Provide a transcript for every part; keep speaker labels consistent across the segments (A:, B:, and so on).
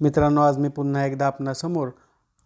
A: मित्रांनो आज मी पुन्हा एकदा आपणासमोर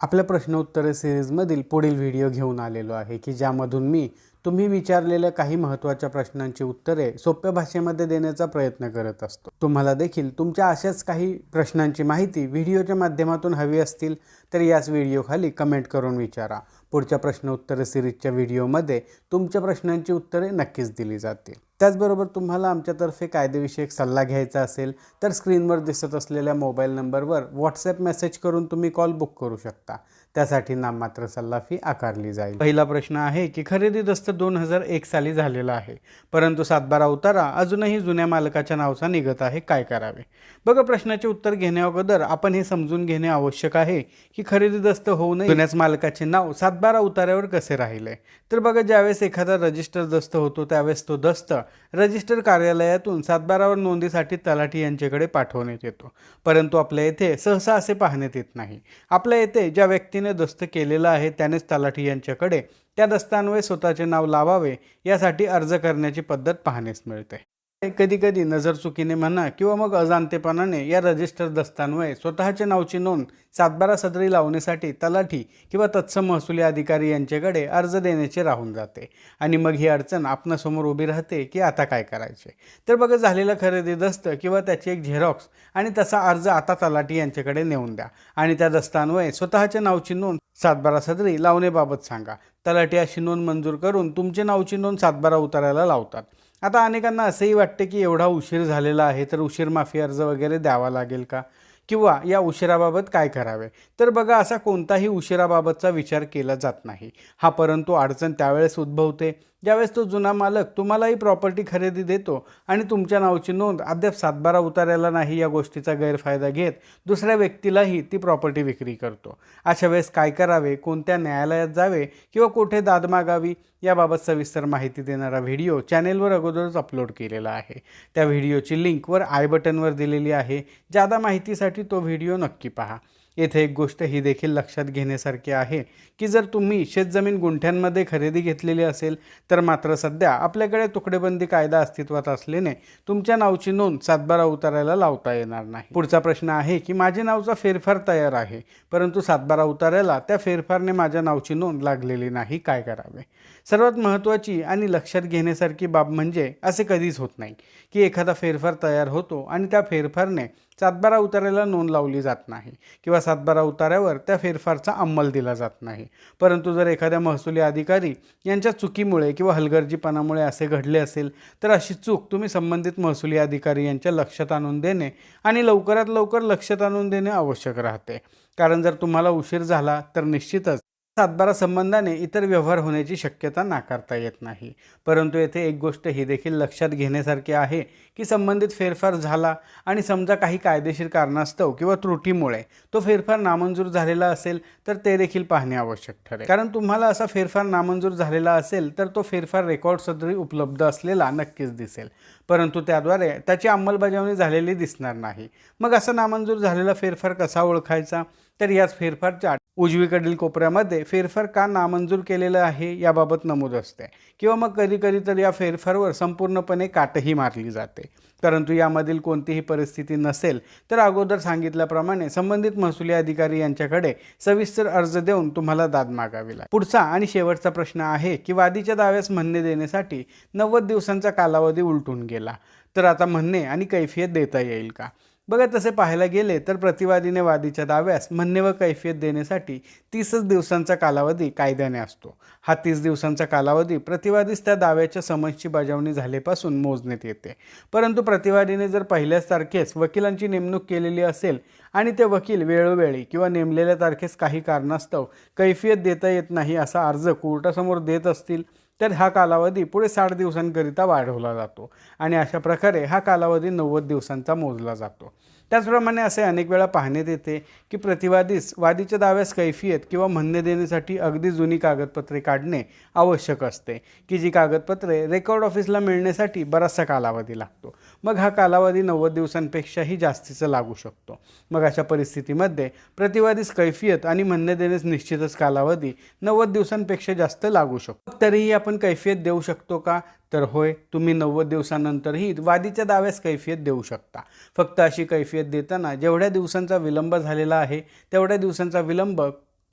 A: आपल्या प्रश्न उत्तरे सिरीजमधील पुढील व्हिडिओ घेऊन आलेलो आहे की ज्यामधून मी तुम्ही विचारलेल्या काही महत्त्वाच्या प्रश्नांची उत्तरे सोप्या भाषेमध्ये देण्याचा प्रयत्न करत असतो. तुम्हाला देखील तुमच्या अशाच काही प्रश्नांची माहिती व्हिडिओच्या माध्यमातून हवी असतील तर याच व्हिडिओखाली कमेंट करून विचारा. पुढच्या प्रश्न उत्तरे सिरीजच्या व्हिडिओमध्ये तुमच्या प्रश्नांची उत्तरे नक्कीच दिली जातील. त्याचबरोबर तुम्हाला आमच्यातर्फे कायदेविषयक सल्ला घ्यायचा असेल तर स्क्रीनवर दिसत असलेल्या मोबाईल नंबरवर व्हॉट्सॲप मेसेज करून तुम्ही कॉल बुक करू शकता. त्यासाठी नाममात्र सल्ला फी आकारली जाईल. पहिला प्रश्न आहे की खरेदी दस्त दोन हजार एक साली झालेला आहे. परंतु सातबारा उतारा अजूनही जुन्या मालकाच्या नावचा निघत आहे. काय करावे? बघा प्रश्नाचे उत्तर घेण्याअगोदर आपण हे समजून घेणे आवश्यक आहे की खरेदी दस्त होऊ नये. जुन्याच मालकाचे नाव सातबारा उतार्यावर कसे राहिले? तर बघा ज्यावेळेस एखादा रजिस्टर दस्त होतो त्यावेळेस तो दस्त रजिस्टर कार्यालयातून सातबारावर नोंदीसाठी तलाठी यांच्याकडे पाठवण्यात येतो. परंतु आपल्या येथे सहसा असे पाहण्यात येत नाही. आपल्या येथे ज्या व्यक्तीने दस्त केलेला आहे त्यानेच तलाठी यांच्याकडे त्या दस्तान्वये स्वतःचे नाव लावावे यासाठी अर्ज करण्याची पद्धत पाहण्यास मिळते. कधी कधी नजर चुकीने म्हणा किंवा मग अजाणतेपणाने या रजिस्टर दस्तान्वये स्वतःच्या नावची नोंद सातबारा सदरी लावण्यासाठी तलाठी किंवा तत्सम महसुली अधिकारी यांच्याकडे अर्ज देण्याचे राहून जाते. आणि मग ही अडचण आपणासमोर उभी राहते की आता काय करायचे? तर बघा झालेला खरेदी दस्त किंवा त्याची एक झेरॉक्स आणि तसा अर्ज आता तलाठी यांच्याकडे नेऊन द्या. आणि त्या दस्तान्वये स्वतःच्या नावची नोंद सातबारा सदरी लावण्याबाबत सांगा. तलाठी अशी नोंद मंजूर करून तुमचे नावची नोंद सातबारा उतारायला लावतात. आता अनेकांना असंही वाटते की एवढा उशीर झालेला आहे तर उशीर माफी अर्ज वगैरे द्यावा लागेल का? किंवा या उशिराबाबत काय करावे? तर बघा असा कोणताही उशिराबाबतचा विचार केला जात नाही. हा परंतु अडचण त्यावेळेस उद्भवते. ज्यावेळेस तो जुना मालक तुम्हालाही प्रॉपर्टी खरेदी देतो आणि तुमच्या नावची नोंद अद्याप सातबारा उतारायला नाही या गोष्टीचा गैरफायदा घेत दुसऱ्या व्यक्तीलाही ती प्रॉपर्टी विक्री करतो. अशा वेळेस काय करावे? कोणत्या न्यायालयात जावे? किंवा कुठे दाद मागावी? याबाबत सविस्तर माहिती देणारा व्हिडिओ चॅनेलवर अगोदरच अपलोड केलेला आहे. त्या व्हिडिओची लिंकवर आय बटनवर दिलेली आहे. जादा माहितीसाठी तो व्हिडिओ नक्की पहा. येथे एक गोष्ट ही देखील लक्षात घेण्यासारखी आहे की जर तुम्ही शेतजमीन गुंठ्यांमध्ये खरेदी घेतलेली असेल तर मात्र सध्या आपल्याकडे तुकडेबंदी कायदा अस्तित्वात असल्याने तुमच्या नावची नोंद सातबारा उतारायला लावता येणार नाही. पुढचा प्रश्न आहे की माझ्या नावचा फेरफार तयार आहे परंतु सातबारा उतारायला त्या फेरफारने माझ्या नावची नोंद लागलेली नाही काय करावे? सर्वात महत्त्वाची आणि लक्षात घेण्यासारखी बाब म्हणजे असे कधीच होत नाही की एखादा फेरफार तयार होतो आणि त्या फेरफारने सातबारा उतारायला नोंद लावली जात नाही किंवा सातबारा उतार्यावर त्या फेरफारचा अंमल दिला जात नाही. परंतु जर एखाद्या महसुली अधिकारी यांच्या चुकीमुळे किंवा हलगर्जीपणामुळे असे घडले असेल तर अशी चूक तुम्ही संबंधित महसुली अधिकारी यांच्या लक्षात आणून देणे आणि लवकरात लवकर लक्षात आणून देणे आवश्यक राहते. कारण जर तुम्हाला उशीर झाला तर निश्चितच सातबारा संबंधाने इतर व्यवहार होण्याची शक्यता नाकारता येत नाही. परंतु येथे एक गोष्ट ही देखील लक्षात घेण्यासारखी आहे की संबंधित फेरफार झाला आणि समजा काही कायदेशीर कारणास्तव किंवा त्रुटीमुळे तो फेरफार नामंजूर झालेला असेल तर ते देखील पाहणे आवश्यक ठरेल. कारण तुम्हाला असा फेरफार नामंजूर झालेला असेल तर तो फेरफार रेकॉर्ड सदरी उपलब्ध असलेला नक्कीच दिसेल. परंतु त्याद्वारे त्याची अंमलबजावणी झालेली दिसणार नाही. मग असा नामंजूर झालेला फेरफार कसा ओळखायचा? तर याच फेरफारच्या उजवीकडील कोपऱ्यामध्ये फेरफार का नामंजूर केलेलं आहे याबाबत नमूद असते. किंवा मग कधीकधी तर या फेरफारवर संपूर्णपणे काटही मारली जाते. परंतु यामधील कोणतीही परिस्थिती नसेल तर अगोदर सांगितल्याप्रमाणे संबंधित महसुली अधिकारी यांच्याकडे सविस्तर अर्ज देऊन तुम्हाला दाद मागावी लागेल. पुढचा आणि शेवटचा प्रश्न आहे की वादीच्या दाव्यास म्हणणे देण्यासाठी नव्वद दिवसांचा कालावधी उलटून गेला. तर आता म्हणणे आणि कैफियत देता येईल का? बघा तसे पाहायला गेले तर प्रतिवादीने वादीच्या दाव्यास म्हणणे व कैफियत देण्यासाठी तीसच दिवसांचा कालावधी कायद्याने असतो. हा तीस दिवसांचा कालावधी प्रतिवादीस त्या दाव्याच्या समजची बजावणी झाल्यापासून मोजण्यात येते. परंतु प्रतिवादीने जर पहिल्याच तारखेस वकिलांची नेमणूक केलेली असेल आणि ते वकील वेळोवेळी किंवा नेमलेल्या तारखेस काही कारणास्तव कैफियत देता येत नाही असा अर्ज कोर्टासमोर देत असतील तर हा कालावधी पुढे साठ दिवसांकरिता वाढवला जातो. आणि अशा प्रकारे हा कालावधी नव्वद दिवसांचा मोजला जातो. त्याचप्रमाणे असे अनेक वेळा पाहण्यात येते की प्रतिवादीस वादीच्या दाव्यास कैफियत किंवा म्हणणे देण्यासाठी अगदी जुनी कागदपत्रे काढणे आवश्यक असते की जी कागदपत्रे रेकॉर्ड ऑफिसला मिळण्यासाठी बराचसा कालावधी लागतो. मग हा कालावधी नव्वद दिवसांपेक्षाही जास्तीचा लागू शकतो. मग अशा परिस्थितीमध्ये प्रतिवादीस कैफियत आणि म्हणणे देण्यास निश्चितच कालावधी नव्वद दिवसांपेक्षा जास्त लागू शकतो. तरीही आपण कैफियत देऊ शकतो का? तर होय तुम्ही नव्वद दिवसानंतरही वादीच्या दाव्यास कैफियत देऊ शकता. फक्त अशी कैफियत देताना जेवढ्या दिवसांचा विलंब झालेला आहे तेवढ्या दिवसांचा विलंब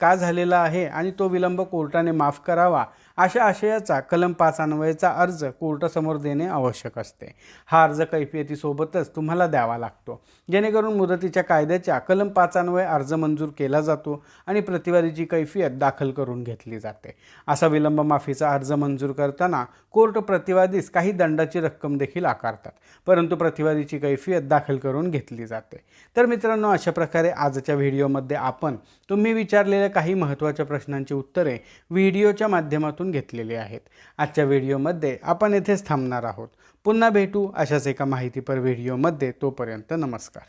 A: का झालेला आहे आणि तो विलंब कोर्टाने माफ करावा अशा आशयाचा कलम पाच अन्वयेचा अर्ज कोर्टासमोर देणे आवश्यक असते. हा अर्ज कैफियतीसोबतच तुम्हाला द्यावा लागतो. जेणेकरून मुदतीच्या कायद्याच्या कलम पाच अन्वय अर्ज मंजूर केला जातो आणि प्रतिवादीची कैफियत दाखल करून घेतली जाते. असा विलंब माफीचा अर्ज मंजूर करताना कोर्ट प्रतिवादीस काही दंडाची रक्कम देखील आकारतात परंतु प्रतिवादीची कैफियत दाखल करून घेतली जाते. तर मित्रांनो अशा प्रकारे आजच्या व्हिडिओमध्ये आपण तुम्ही विचारलेल्या काही महत्त्वाच्या प्रश्नांची उत्तरे व्हिडिओच्या माध्यमातून घेतलेले आहेत. आजच्या व्हिडिओमध्ये आपण येथेच थांबणार आहोत. पुन्हा भेटू अशाच एका माहितीपर व्हिडिओमध्ये. तोपर्यंत नमस्कार.